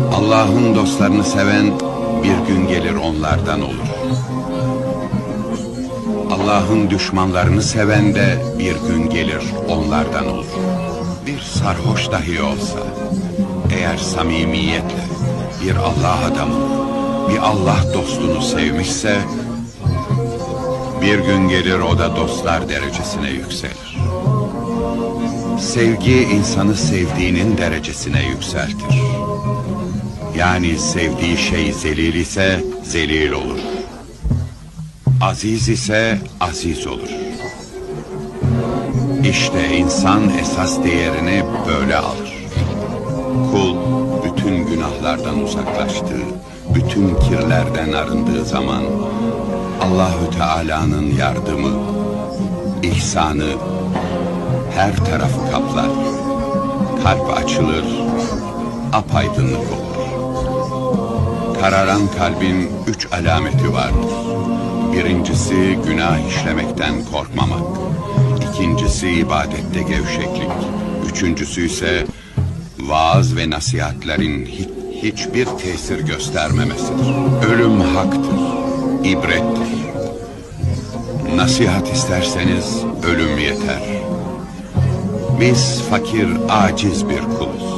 Allah'ın dostlarını seven bir gün gelir onlardan olur. Allah'ın düşmanlarını seven de bir gün gelir onlardan olur. Bir sarhoş dahi olsa, eğer samimiyetle bir Allah adamını, bir Allah dostunu sevmişse, bir gün gelir o da dostlar derecesine yükselir. Sevgi insanı sevdiğinin derecesine yükseltir. Yani sevdiği şey zelil ise zelil olur. Aziz ise aziz olur. İşte insan esas değerini böyle alır. Kul bütün günahlardan uzaklaştığı, bütün kirlerden arındığı zaman Allahü Teala'nın yardımı, ihsanı her tarafı kaplar. Kalp açılır, apaydınlık olur. Kararan kalbin üç alameti vardır. Birincisi günah işlemekten korkmamak. İkincisi ibadette gevşeklik. Üçüncüsü ise vaaz ve nasihatlerin hiç, hiçbir tesir göstermemesidir. Ölüm haktır, ibrettir. Nasihat isterseniz ölüm yeter. Biz fakir, aciz bir kuluz.